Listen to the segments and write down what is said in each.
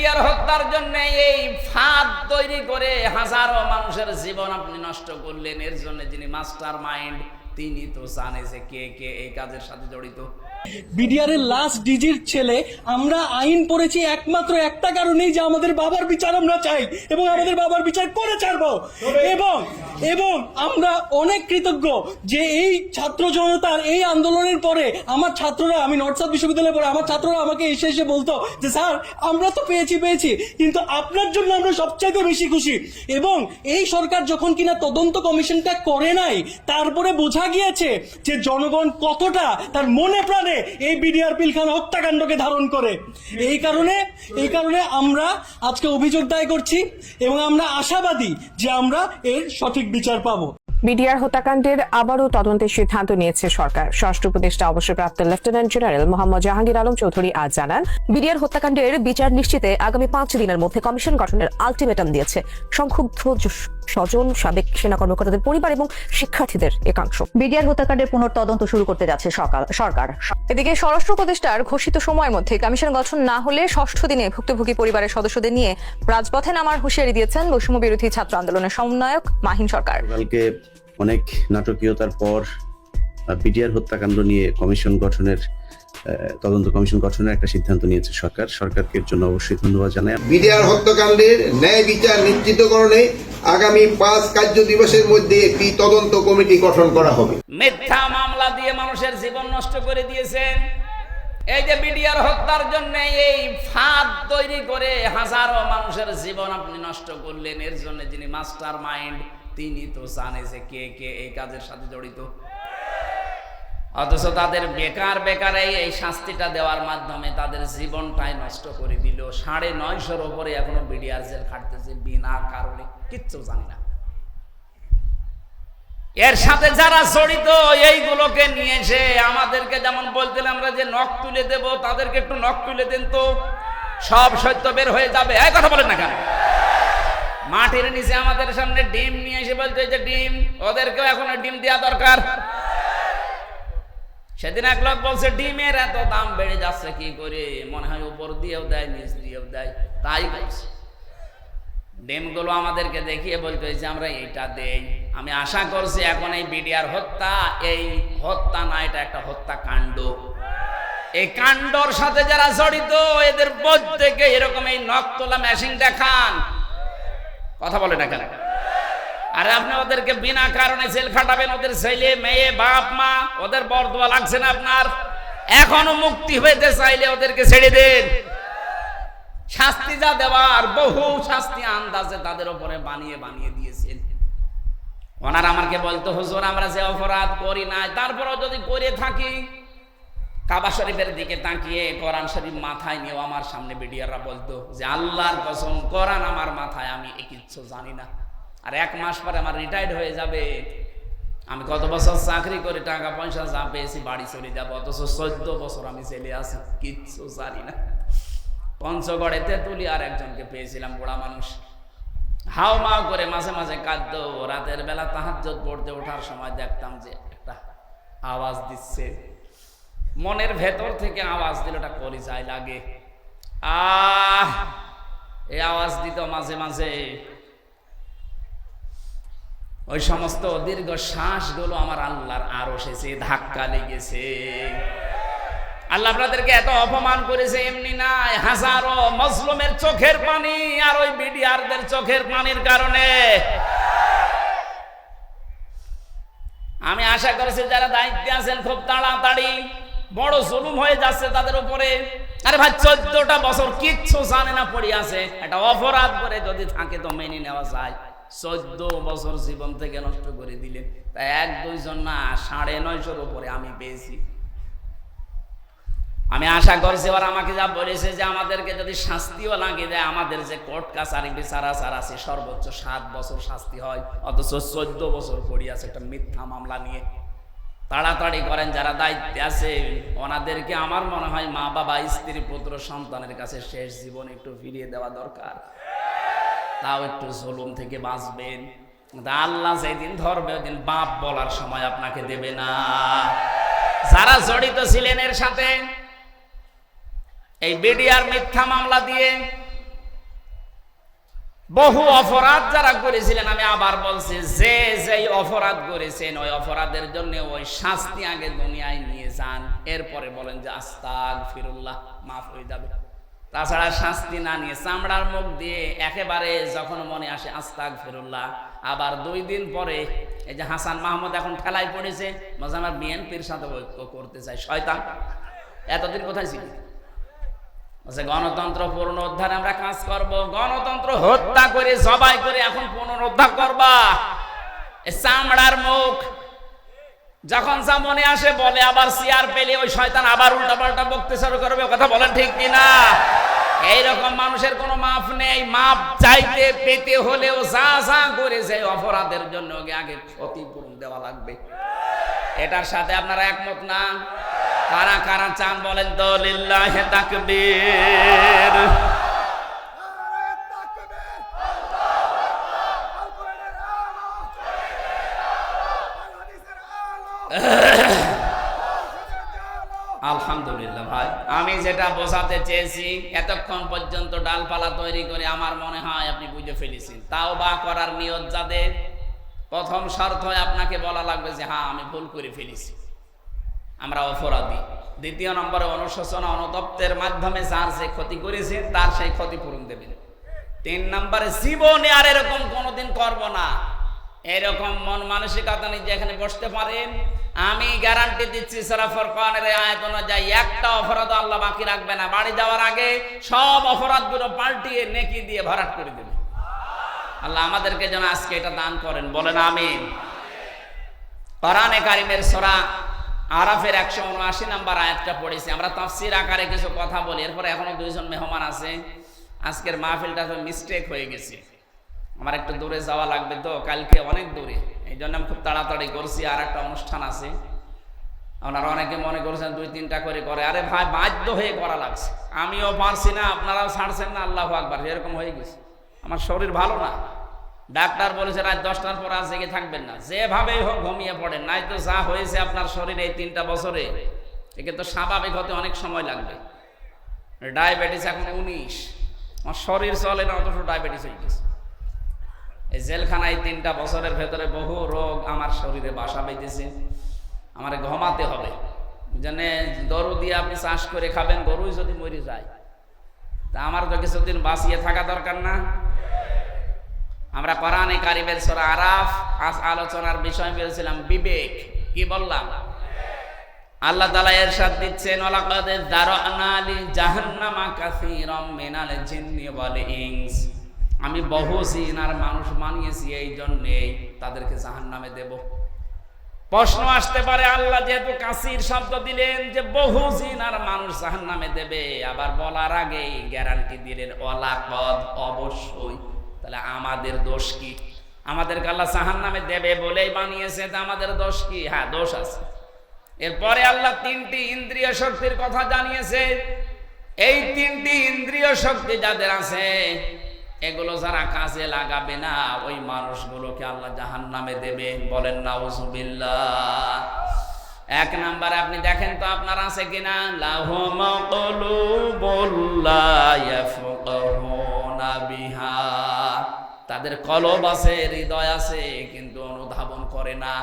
BDR হত্যার জন্য এই ফাঁদ তৈরি করে হাজারো মানুষের জীবন আপনি নষ্ট করলেন। এর জন্য যিনি মাস্টার মাইন্ড তিনি তো জানে যে কে কে এই কাজের সাথে জড়িত। বিডিআর এর লাস্ট ডিজির ছেলে আমরা আইন পড়েছি একমাত্র একটা কারণেই যে আমাদের বাবার বিচার আমরা চাই এবং আমাদের বাবার বিচার করে ছাড়বো। এবং এবং আমরা অনেক কৃতজ্ঞ যে এই ছাত্র জনতার এই আন্দোলনের পরে আমার ছাত্ররা আমি নর্থ সাউথ বিশ্ববিদ্যালয়ে পড়ে আমার ছাত্ররা আমাকে এসে এসে বলতো যে স্যার আমরা তো পেয়েছি পেয়েছি কিন্তু আপনার জন্য আমরা সবচাইতে বেশি খুশি। এবং এই সরকার যখন কিনা তদন্ত কমিশনটা করে নাই তারপরে বোঝা গিয়েছে যে জনগণ কতটা তার মনে প্রাণে এই বিডিআর পিলখান হত্যাকাণ্ডকে ধারণ করে। এই কারণে এই কারণে আমরা আজকে অভিযোগ দায় করছি এবং আমরা আশাবাদী যে আমরা এর সঠিক বিচার পাবো। বিডিআর হত্যাকাণ্ডের আবারও তদন্তের সিদ্ধান্ত নিয়েছে সরকার। ষষ্ঠ উপদেষ্টা অবসরপ্রাপ্ত লেফটেন্যান্ট জেনারেল মোহাম্মদ জাহাঙ্গীর আলম চৌধুরী আজ জানান বিডিআর হত্যাকাণ্ডের বিচার নিশ্চিতে আগামী পাঁচ দিনের মধ্যে কমিশন গঠনের আলটিমেটাম দিয়েছে। সংক্ষুব্ধ স্বজন সাবেক সেনা কর্মকর্তাদের পরিবার এবং শিক্ষার্থীদের একাংশ। বিডিআর হত্যাকাণ্ডের পুনর্তদন্ত শুরু করতে যাচ্ছে সকাল সরকার। এদিকে স্বরাষ্ট্র উপদেষ্টার ঘোষিত সময়ের মধ্যে কমিশন গঠন না হলে ষষ্ঠ দিনে ভুক্তভোগী পরিবারের সদস্যদের নিয়ে রাজপথে নামার হুঁশিয়ারি দিয়েছেন বৈষম্য বিরোধী ছাত্র আন্দোলনের সমন্বয়ক মাহিন সরকার। কালকে অনেক নাটকীয়তার পর বিডিআর হত্যাকাণ্ড নিয়ে কমিশন গঠনের তদন্ত কমিশন গঠনের একটা সিদ্ধান্ত নিয়েছে সরকার। সরকারকে এর জন্য অবশ্যই ধন্যবাদ জানাই। বিডিআর হত্যাকাণ্ডের ন্যায় বিচার নিশ্চিতকরণে আগামী পাঁচ কার্য দিবসের মধ্যে একটি তদন্ত কমিটি গঠন করা হবে। মিথ্যা মামলা দিয়ে মানুষের জীবন নষ্ট করে দিয়েছেন। এই যে বিডিআর হত্যার জন্য এই ফাঁদ তৈরি করে হাজারো মানুষের জীবন আপনি নষ্ট করলেন এর জন্য যিনি মাস্টার মাইন্ড তিনি তো জানে যে কে কে এই কাজের সাথে জড়িত। অথচ তাদের বেকার বেকার এই শাস্তিটা দেওয়ার মাধ্যমে তাদের জীবনটাই নষ্ট করে দিল। সাড়ে নয়শোর ওপরে এখনও বিডিআর জেল খাটতেছে বিনা কারণে, কিচ্ছু জানি না। এর সাথে যারা জড়িত, এইগুলোকে নিয়ে এসে আমাদেরকে যেমন বলতেন আমরা যে নখ তুলে দেব, তাদেরকে একটু নখ তুলে দেন তো। সব সত্য বের হয়ে যাবে। এই কথা বলেন না কেন? মাটির নিচে আমাদের সামনে ডিম নিয়ে এসে বলতে যে ডিম, ওদেরকেও এখন ডিম দেওয়া দরকার। সেদিন এক লোক বলছে, ডিমের এত দাম বেড়ে যাচ্ছে কি করে? মনে হয় উপর দিয়েও দেয়, নিচ দিয়েও দেয়। তাই বলছে। ডিমগুলো আমাদেরকে দেখিয়ে বলতে হয়েছে, আমরা এইটা দেই। আমি আশা করছি এখন এই বিডিআর হত্যা, এই হত্যা না, এটা একটা হত্যাকাণ্ড। এই কাণ্ডর সাথে যারা জড়িত, এদের প্রত্যেকে এরকম এই নখ তোলা মেশিন দেখান। কথা বলে না কেন আরে আপনি ওদেরকে বিনা কারণে জেল খাটাবেন, ওদের ছেলে, মেয়ে, বাপ, মা, ওদের বরদোয়া লাগছে না আপনার? এখনও মুক্তি হইতে চাইলে ওদেরকে ছেড়ে দেন। শাস্তি যা দেওয়ার, বহু শাস্তি আন্দাজে তাদের উপরে বানিয়ে বানিয়ে দিয়েছেন। ওনার আমাকে বলতো, হুজুর, আমরা যে অপরাধ করি নাই, তারপরেও যদি করে থাকি? কাবা শরীফের দিকে তাকিয়ে কোরআন শরীফ মাথায় নিয়েও আমার সামনে বিডিয়াররা বলতো, যে আল্লাহর কসম, কোরআন আমার মাথায়, আমি এ কিচ্ছু জানি না। আর এক মাস পরে আমার রিটায়ার্ড হয়ে যাবে। আমি কত বছর চাকরি করে টাকা পয়সা যা পেয়েছি বাড়ি চলে যাব, অথচ চোদ্দ বছর আমি চলে আসি কিচ্ছু জানি না। পঞ্চগড়ে তেঁতুলি আর একজনকে পেয়েছিলাম বুড়া মানুষ। হাও মাও করে মাঝে মাঝে কাঁদত, রাতের বেলা তাহাজ্জত পড়তে ওঠার সময় দেখতাম যে একটা আওয়াজ দিচ্ছে। মনের ভেতর থেকে আওয়াজ দিল, ওটা পরিচয় লাগে। আহ এই আওয়াজ দিত মাঝে মাঝে। ওই সমস্ত দীর্ঘ শ্বাসগুলো আমার আল্লাহর আরও এসেছে ধাক্কা লেগেছে। আল্লাহ আপনাদেরকে এত অপমান করেছে, এমনি নাই। হাজারো মজলুমের চোখের পানি আর ওই বিডিআরদের চোখের পানির কারণে। আমি আশা করেছি যারা দায়িত্বে আছেন, খুব তাড়াতাড়ি বড় জুলুম হয়ে যাচ্ছে তাদের উপরে। আরে ভাই, চোদ্দটা বছর কিচ্ছু জানে না পড়ে আছে। একটা অপরাধ করে যদি থাকে তো মেনে নেওয়া যায়। চোদ্দ বছর জীবন থেকে নষ্ট করে দিলেন। তা এক দুইজন না, সাড়ে নয়শোর উপরে আমি পেয়েছি। আমি আশা করছি ওরা আমাকে যা বলেছে যে আমাদেরকে যদি শাস্তিও লাগিয়ে দেয়, আমাদের যে কোর্ট কাছারি বিচার আচার আছে, সর্বোচ্চ সাত বছর শাস্তি হয়, অথচ চোদ্দ বছর পড়ি আছে একটা মিথ্যা মামলা নিয়ে। তাড়াতাড়ি করেন, যারা দায়িত্বে আছে, ওনাদেরকে আমার মনে হয় মা বাবা স্ত্রী, পুত্র, সন্তানের কাছে শেষ জীবন একটু ফিরিয়ে দেওয়া দরকার। তাও একটু জুলুম থেকে বাঁচবেন। আল্লাহ যেদিন ধরবে ওই দিন বাপ বলার সময় আপনাকে দেবে না। যারা জড়িত ছিলেন এর সাথে, এই বিডিআর মিথ্যা মামলা দিয়ে বহু অপরাধ যারা করেছিলেন, আমি আবার বলছি, যে যেই অপরাধ করেছেন, ওই অপরাধের জন্য ওই শাস্তি আগে দুনিয়ায় নিয়ে যান। এরপরে বলেন যে আস্তাগ ফিরুল্লাহ মাফ হয়ে যাবে। তাছাড়া শাস্তি না নিয়ে চামড়ার মুখ দিয়ে একেবারে যখন মনে আসে আস্তাগ ফেরুল্লাহ আবার দুই দিন পরে এই যে হাসান মাহমুদ এখন ঠেলায় পড়েছে মাঝে আমার বিএনপির সাথে করতে চাই। শয়তান, এতদিন কোথায় ছিল? গণতন্ত্র পুনরুদ্ধারে আমরা কাজ করব, গণতন্ত্র হত্যা করে, জবাই করে এখন পুনরুদ্ধার করবা। চামড়ার মুখ যখন যা মনে আসে বলে, আবার সিয়ার পেলে ওই শয়তান আবার উল্টা পাল্টা বকতে শুরু করবে কথা বলেন ঠিক কিনা এইরকম মানুষের কোনো মাপ নেই। মাপ চাইতে, পেতে হলেও যা যা করেছে অপরাধের জন্য আগে ক্ষতিপূরণ দেওয়া লাগবে। এটার সাথে আপনারা একমত না? কারা কারা চান বলেন তো? লিল্লাহে তাকবীর। আলহামদুলিল্লাহ ভাই। আমি যেটা বোঝাতে চেয়েছি, এতক্ষণ পর্যন্ত ডালপালা তৈরি করে আমার মনে হয় আপনি বুঝে ফেলেছেন। তাও বা করার নিয়ত যাদের, প্রথম শর্ত আপনাকে বলা লাগবে যে হ্যাঁ আমি ভুল করে ফেলেছি। আমরা অপরাধী। দ্বিতীয় নম্বরে, অনুশোচনা অনুতপ্তের মাধ্যমে যার যে ক্ষতি করেছে, তার সেই ক্ষতিপূরণ দেবেন। তিন নম্বরে, জীবনে আর এরকম কোনোদিন করব না। এরকম মন মানসিকতা নিয়ে যেখানে বসতে পারেন আমি গ্যারান্টি দিচ্ছি সরাফর কানের আয়াত অনুযায়ী একটা অপরাধ আল্লাহ বাকি রাখবে না। বাড়ি যাওয়ার আগে সব অপরাধগুলো পাল্টিয়ে নেকি দিয়ে ভরাট করে দেবে। আল্লাহ আমাদেরকে যেন আজকে এটা দান করেন, বলেন আমিন। কোরআনে কারিমের সরা আরাফের একশো উনআশি নাম্বার আয়াতটা পড়েছি। আমরা তাফসির আকারে কিছু কথা বলি, এরপরে এখনও দুইজন মেহমান আছে। আজকের মাহফিলটা তো মিস্টেক হয়ে গেছে। আমার একটু দূরে যাওয়া লাগবে তো, কালকে অনেক দূরে। এই জন্য আমি খুব তাড়াতাড়ি করছি, আর একটা অনুষ্ঠান আছে। আপনারা অনেকে মনে করছেন দুই তিনটা করে করে। আরে ভাই, বাধ্য হয়ে করা লাগছে। আমিও পারছি না, আপনারাও ছাড়ছেন না, আল্লাহ আকবার, এরকম হয়ে গেছে। আমার শরীর ভালো না। ডাক্তার বলেছে, রাত দশটার পর আর জেগে থাকবেন না। যেভাবেই হোক ঘুমিয়ে পড়েন নাই তো যা হয়েছে আপনার শরীরে এই তিনটা বছরে, একে তো স্বাভাবিক হতে অনেক সময় লাগবে। ডায়াবেটিস এখন উনিশ। আমার শরীর চলে না, অথচ ডায়াবেটিস হয়ে গেছে। এই জেলখানায় তিনটা বছরের ভেতরে বহু রোগ আমার শরীরে বাসা বেঁধেছে। আমার ঘুমাতে হবে। জানে গরু দিয়ে আপনি চাষ করে খাবেন, গরুই যদি মরে যায়। তা আমার তো কিছুদিন বাঁচিয়ে থাকা দরকার না। আমরা কোরআনে কারিমের সূরা আরাফ আজ আলোচনার বিষয় বলেছিলাম, বিবেক। কি বললাম? আল্লাহ তাআলা এরশাদ দিচ্ছেন, ওয়ালাকাদ দারানা লি জাহান্নামা কাসীরাম মিনাল জিন্নি ওয়াল ইনস। আমি বহু জিন আর মানুষ মানিয়েছি এই জন্যে তাদেরকে জাহান্নামে দেব। প্রশ্ন আসতে পারে, আল্লাহ যেহেতু কাসির শব্দ দিলেন যে বহু জিন আর মানুষ জাহান্নামে দেবে, আবার বলার আগেই গ্যারান্টি দিলেন ওয়ালাকাদ অবশ্যই। তাহলে আমাদের দোষ কি? আমাদেরকে আল্লাহ জাহান নামে দেবে বলেই বানিয়েছে, তা আমাদের দোষ কি? হ্যাঁ দোষ আছে। এরপরে আল্লাহ তিনটি ইন্দ্রিয় শক্তির কথা জানিয়েছে। এই তিনটি ইন্দ্রিয় শক্তি যাদের আছে এগুলো যারা কাজে লাগাবে না, ওই মানুষগুলোকে আল্লাহ জাহান নামে দেবে। বলেন, নাউজুবিল্লাহ। এক নাম্বারে আপনি দেখেন তো আপনার আছে কিনা? বিহা। তাদের কলব আছে, হৃদয় আছে, কিন্তু অনুধাবন করে না।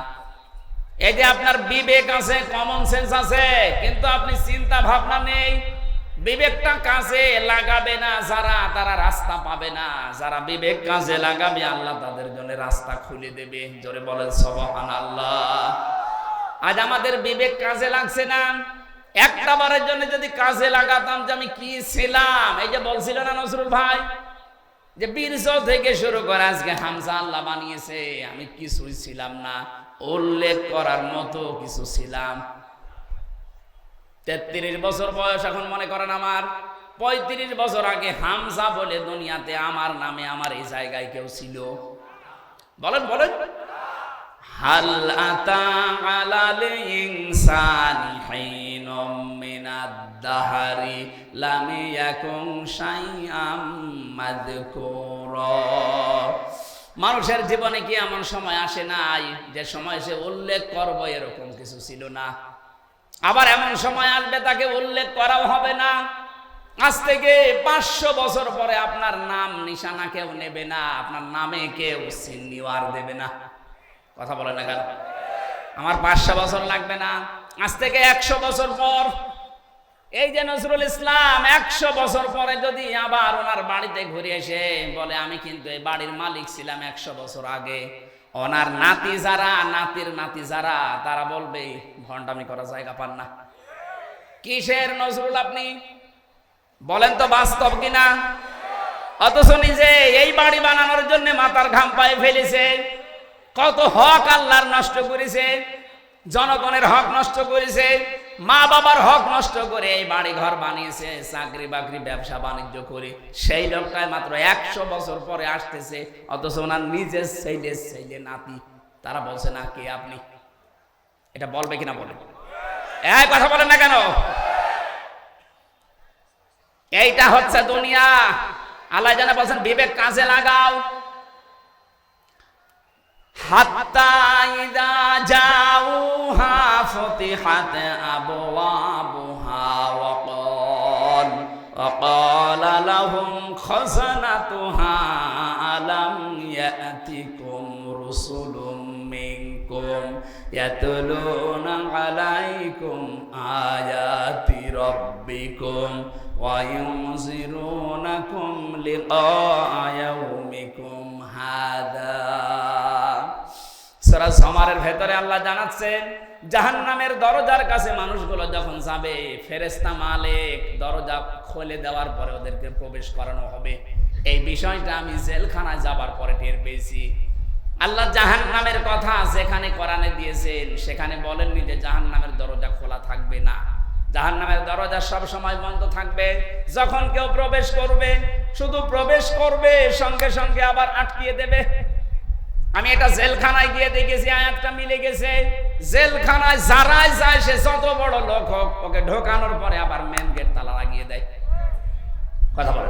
এই যে আপনার বিবেক আছে কমন সেন্স আছে, কিন্তু আপনি চিন্তা ভাবনা নেই। বিবেকটা কাজে লাগাবে না, যারা তারা রাস্তা পাবে না। যারা বিবেক কাজে লাগাবে, আল্লাহ তাদের জন্য রাস্তা খুলে দেবে। জোরে বলেন সবহান আল্লাহ আজ আমাদের বিবেক কাজে লাগছে না। একটা বারের জন্য যদি কাজে লাগাতাম যে আমি কি ছিলাম, এই যে বলছিল না নজরুল ভাই, যে বীরজ থেকে শুরু করে আজকে হামজা আল্লাহ বানিয়েছে, আমি কিছুই ছিলাম না। উল্লেখ করার মতো কিছু ছিলাম। তেত্রিশ বছর বয়স এখন মনে করেন আমার। পঁয়ত্রিশ বছর আগে হামজা বলে দুনিয়াতে আমার নামে আমার এই জায়গায় কেউ ছিল। বলেন বলেন। দাহারি মানুষের জীবনে কি এমন সময় আসে নাই যে সময় সে উল্লেখ করব এরকম কিছু ছিল না? আবার এমন সময় আসবে, তাকে উল্লেখ করাও হবে না। আজ থেকে পাঁচশো বছর পরে আপনার নাম নিশানা কেউ নেবে না, আপনার নামে কেউ সিনিওয়ার দেবে না। কথা বলে না কেন? আমার পাঁচশো বছর লাগবে না। আজ থেকে একশো বছর পর, এই যে নজরুল ইসলাম, একশো বছর পরে যদি আবার ওনার বাড়িতে ঘুরে এসে বলে, আমি কিন্তু এই বাড়ির মালিক ছিলাম একশো বছর আগে। ওনার নাতি যারা, নাতির নাতি যারা, তারা বলবে ভণ্ডামি করা জায়গা পান না। কিসের নজরুল আপনি? বলেন তো বাস্তব কিনা? অথচ নিজে এই বাড়ি বানানোর জন্য মাথার ঘাম পায়ে ফেলেছে। কত হক আল্লাহর নষ্ট করেছে, জনগণের হক নষ্ট করেছে মা বাবার হক নষ্ট করে এই বাড়ি ঘর বানিয়েছে চাকরি বাকরি ব্যবসা বাণিজ্য করে। সেই লোকটাই মাত্র একশো বছর পরে আসতেছে, অথচ ওনার নিজের ছেলে ছেলে, নাতি, তারা বলছে, না, কে আপনি? এটা বলবে কিনা বলে এই কথা বলেন না কেন এইটা হচ্ছে দুনিয়া আল্লাহ জানা বলছেন বিবেক কাজে লাগাও হাত্তা ইদা জাউহা ফতিহাত আবওয়াবুহা ওয়াকাল وقال لهم خزنتها ألم يأتكم رسل منكم يتلون عليكم آيات ربكم وينذرونكم لقاء يومكم هذا সূরা জমারের ভেতরে আল্লাহ জানাচ্ছেন জাহান্নামের দরজার কাছে মানুষগুলো যখন যাবে ফেরেস্তা মালিক দরজা খুলে দেওয়ার পরে ওদেরকে প্রবেশ করানো হবে এই বিষয়টা আমি জেলখানায় যাবার পরে টের পেয়েছি আল্লাহ জাহান্নামের কথা যেখানে কোরআনে দিয়েছেন, সেখানে বলেননি যে জাহান্নামের দরজা খোলা থাকবে না। জাহান্নামের দরজা সব সময় বন্ধ থাকবে। যখন কেউ প্রবেশ করবে, শুধু প্রবেশ করবে, সঙ্গে সঙ্গে আবার আটকিয়ে দেবে। আমি এটা জেলখানায় গিয়ে দেখেছি, আয়াতটা মিলে গেছে। জেলখানায় যারাই যায়, সে যত বড় লোক হোক, ওকে ঢোকানোর পরে আবার মেন গেট তালা লাগিয়ে দেয়। কথা বলে।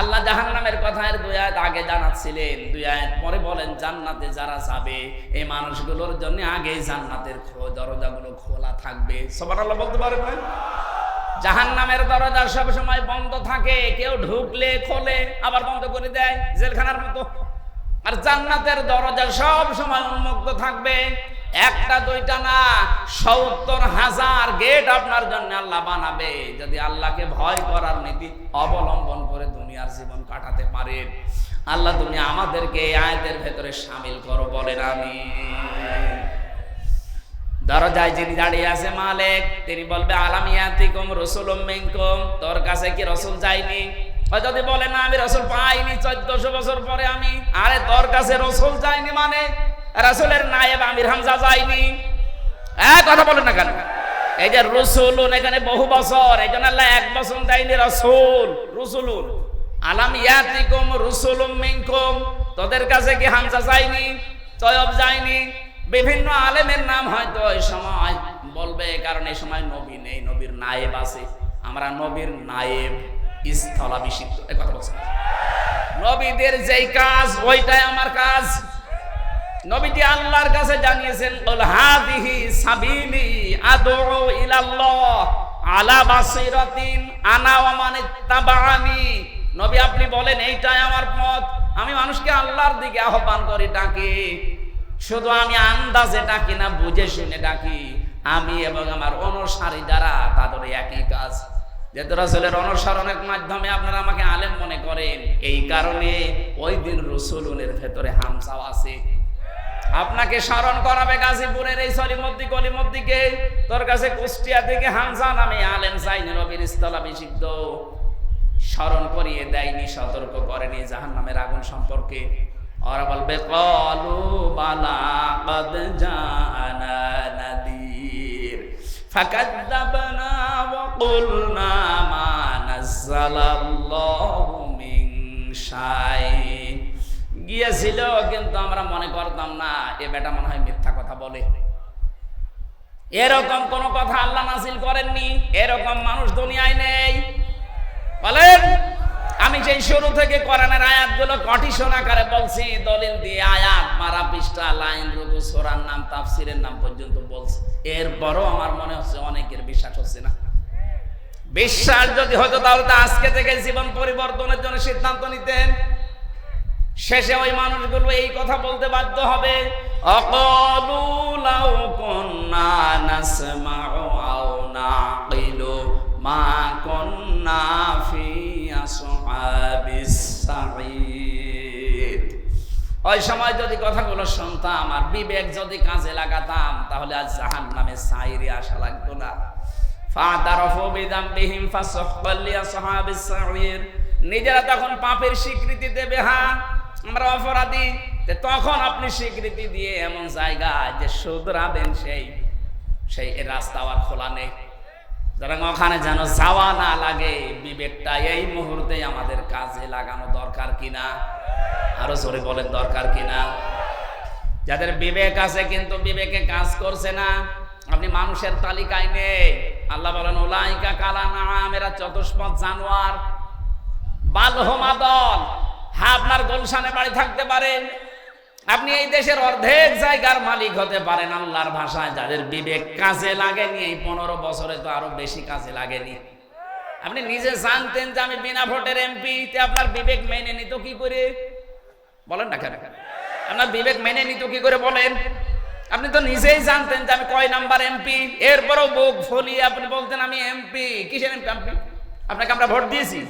আল্লাহ জাহান্নামের কথা এর দুই আয়াত আগে জানাচ্ছিলেন। দুই আয়াত পরে বলেন, জান্নাতে যারা যাবে, এই মানুষগুলোর জন্য আগেই জান্নাতের দরজাগুলো খোলা থাকবে। সবার আল্লাহ বলতে পারেন না? জাহান্নামের দরজা সব সময় বন্ধ থাকে। কেউ ঢুকলে, খোলে, আবার বন্ধ করে দেয় জেলখানার মতো। আর জান্নাতের দরজা সব সময় উন্মুক্ত থাকবে। একটা, দুইটা না, সত্তর হাজার গেট আপনার জন্য আল্লাহ বানাবে। যদি আল্লাহকে ভয় করার নীতি অবলম্বন করে দুনিয়ার জীবন কাটাতে পারেন আল্লাহ তুমি আমাদেরকে এই আয়াতের ভেতরে সামিল করো, বলেন আমি দরজায় যিনি দাঁড়িয়ে আছে মালিক, তিনি বলবে আলামিয়াতিকুম রসুলুম মিনকুম তোর কাছে কি রসুল যায়নি? যদি বলে, না, আমি রসুল পাইনি, চোদ্দশো বছর পরে আমি আরে তোর কাছে রসুল যায়নি মানে? রসুলের নায়েব আমির হামজা যায়নি। হ্যাঁ কথা বলেন না কেন? এই যে রসুলুন, এখানে বহু বছর, এই জন্য আল্লাহ এক বছর দেয়নি রসুল। রসুলুন, আলাম ইয়াতিকুম রসুলুম মিনকুম, তোদের কাছে কি হামজা যায়নি, তয়ব যায়নি? বিভিন্ন আলেমের নাম হয়তো ওই সময় বলবে, কারণ এই সময় নবী নেই, নবীর নায়েব আছে। আমরা নবীর নায়েব, স্থলাভিষিক্ত এই কথা বলছেন নবীদের যেই কাজ, ওইটাই আমার কাজ। নবীজি আল্লাহর কাছে জানিয়েছেন বল হাদিহি সাবিলি আদউ ইলাল্লাহ আলা বাসিরাতিন আনা ওয়া মান ইত্তাবাআনি নবী আপনি বলেন, এইটাই আমার পথ। আমি মানুষকে আল্লাহর দিকে আহ্বান করি, ডাকি। শুধু আমি আন্দাজে ডাকি না, বুঝে শুনে ডাকি। আমি এবং আমার অনুসারী যারা, তাদের একই কাজ। যেহেতু রাসূলের অনুসরণের মাধ্যমে আপনারা আমাকে আলেম মনে করেন, এই কারণে ওই দিন রসুলুনের ভেতরে হামসাও আছে। আপনাকে স্মরণ করাবে গাজীপুরের এই সলিমদ্দি কলিমদ্দিকে তোর কাছে কুষ্টিয়া থেকে হামজা নামে আলেম সাইন রবির স্থলাভিষিক্ত স্মরণ করিয়ে দেয়নি, সতর্ক করেনি জাহান নামের আগুন সম্পর্কে। ওরা বলবে, কলু বালা কদ জানা নাদির। ফাকাদ্দাবনা ওয়া মা নাযালাল্লাহু মিন গিয়েছিল কিন্তু আমরা মনে করতাম, না, এ বেটা মনে হয় মিথ্যা কথা বলে। এরকম কোন কথা আল্লাহ নাসিল করেননি, এরকম মানুষ দুনিয়ায় নেই। বলেন, আমি সেই শুরু থেকে কোরআনের আয়াতগুলো কটিশন আকারে বলছি, দলিল দিয়ে আয়াত, মারা পৃষ্ঠা, লাইন, রুকু, সোরার নাম, তাফসিরের নাম পর্যন্ত বলছি। এরপরও আমার মনে হচ্ছে অনেকের বিশ্বাস হচ্ছে না। বিশ্বাস যদি হতো তাহলে আজকে থেকে জীবন পরিবর্তনের জন্য সিদ্ধান্ত নিতেন। শেষে ওই মানুষগুলো এই কথা বলতে বাধ্য হবে। ওই সময় যদি কথাগুলো শুনতাম আর বিবেক যদি কাজে লাগাতাম, তাহলে আজ জাহান নামে সাইরে আসা লাগতো না। ফাতারফু বিদামবিহিম ফাসহাক্কাল লিআসহাবিস সাঈর নিজেরা তখন পাপের স্বীকৃতি দেবে হ্যাঁ? আমরা অপরাধী। তখন আপনি স্বীকৃতি দিয়ে এমন জায়গায় যে শুধরাবেন সেই সেই রাস্তা আর খোলা নেই। সুতরাং ওখানে যেন যাওয়া না লাগে, বিবেকটা এই মুহূর্তে আমাদের কাজে লাগানো দরকার কিনা? আরও জোরে বলেন, দরকার কিনা? যাদের বিবেক আছে কিন্তু বিবেকে কাজ করছে না, আপনি মানুষের তালিকায় নেই। আল্লাহ বলেন ওলাইকা কালা নাম এরা চতুষ্পদ জানোয়ার, বালহমা দল। হ্যাঁ আপনার গোলশানে বাড়ি থাকতে পারেন। আপনি এই দেশের অর্ধেক জায়গার মালিক হতে পারেন আল্লাহর ভাষায়, যাদের বিবেক কাজে লাগেনি এই পনেরো বছরে তো আরও বেশি কাজে লাগেনি। আপনি নিজে জানতেন যে আমি বিনা ভোটের এমপি আপনার বিবেক মেনে নিত কি করে? বলেন না কেন? আপনার বিবেক মেনে নিত কি করে বলেন? আপনি তো নিজেই জানতেন যে আমি কয় নাম্বার এমপি, এরপরও বুক ফলিয়ে আপনি বলতেন আমি এমপি। কিসের এমপি আপনাকে আমরা ভোট দিয়েছি।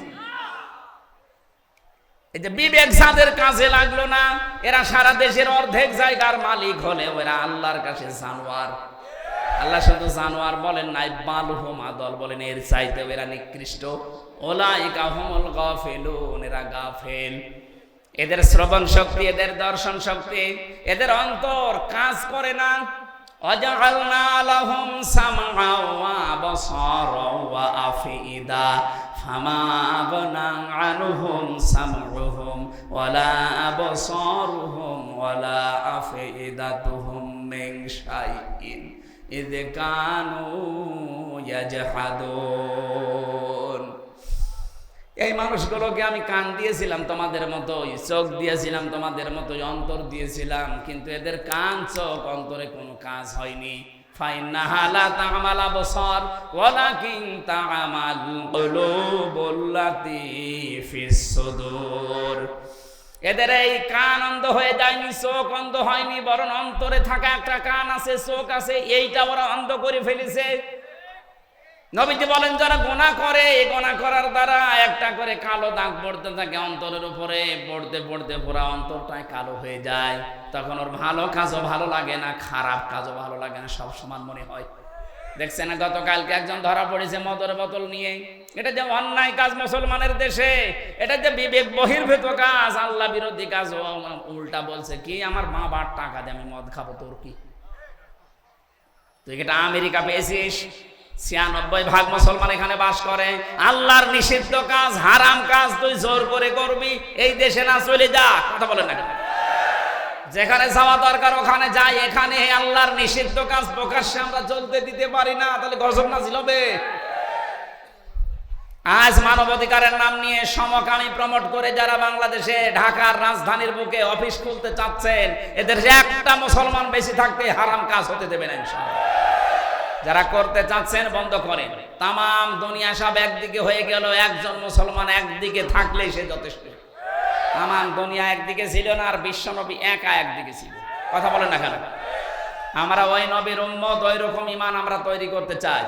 এই যে বিবেক যাদের কাজে লাগল না, এরা সারা দেশের অর্ধেক জায়গার মালিক হলে ওরা আল্লাহর কাছে জানোয়ার। আল্লাহ শুধু জানোয়ার বলেন নাই, বালহুমা দল বলেন, এর চাইতে এরা নিকৃষ্ট। এরা গাফেল। এদের শ্রবণ শক্তি, এদের দর্শন শক্তি, এদের অন্তর কাজ করে না। অজালনা লাহুম সামআ আফিদা। ফামা আগনা আনহুম সামউহুম ওয়ালা আবসারুহুম ওয়ালা আফিদাতুহুম মিন শাইইন ইয কানু ইয়াজহাদুন। এই মানুষগুলোকে আমি কান দিয়েছিলাম তোমাদের মতোই, চোখ দিয়েছিলাম তোমাদের মতোই, অন্তর দিয়েছিলাম, কিন্তু এদের কান, চোখ, অন্তরে কোনো কাজ হয়নি। এদের এই কান অন্ধ হয়ে যায়নি, চোখ অন্ধ হয়নি, বরং অন্তরে থাকা একটা কান আছে, চোখ আছে, এইটা ওরা অন্ধ করে ফেলেছে। নবীজি বলেন, যারা গোনা করে, এই গোনা করার দ্বারা একটা করে কালো দাগ পড়তে থাকে অন্তরের উপরে, পড়তে পড়তে পুরা অন্তরটাই কালো হয়ে যায়। তখন ওর ভালো কাজও ভালো লাগে না, খারাপ কাজও ভালো লাগে না সব সমান মনে হয়। দেখছেন গতকালকে একজন ধরা পড়েছে মদর বোতল নিয়ে। এটা যে অন্যায় কাজ মুসলমানের দেশে, এটা যে বিবেক বহির্ভূত কাজ, আল্লাহ বিরোধী কাজ উল্টা বলছে, কি আমার মা বার টাকা দিয়ে আমি মদ খাব, তোর কি? তুই এটা আমেরিকা পেয়েছিস? ছিয়ানব্বই ভাগ মুসলমান এখানে বাস করে। আল্লাহর নিষিদ্ধ কাজ, হারাম কাজ, তুই জোর করে করবি, এই দেশে না চলে যা, কথা বলেন না যেখানে যাওয়া দরকার, ওখানে যাই এখানে আল্লাহর নিষিদ্ধ কাজ, প্রকাশ্যে আমরা চলতে দিতে পারি না, তাহলে গজব নাজিল হবে। আজ মানবাধিকারের নাম নিয়ে সমকামী প্রমোট করে যারা বাংলাদেশে ঢাকার রাজধানীর বুকে অফিস খুলতে চাচ্ছেন, এদের একটা মুসলমান বেশি থাকতে হারাম কাজ হতে দেবেন ইনশাআল্লাহ। যারা করতে চাচ্ছেন বন্ধ করেন। তাম দুনিয়া সব একদিকে হয়ে গেল, একজন মুসলমান একদিকে থাকলেই সে যথেষ্ট। তামাম দুনিয়া একদিকে ছিল না, আর বিশ্বনবী একা একদিকে ছিল। কথা বলেন না কেন? আমরা ওই নবীর উম্মত ওই রকম ইমান আমরা তৈরি করতে চাই।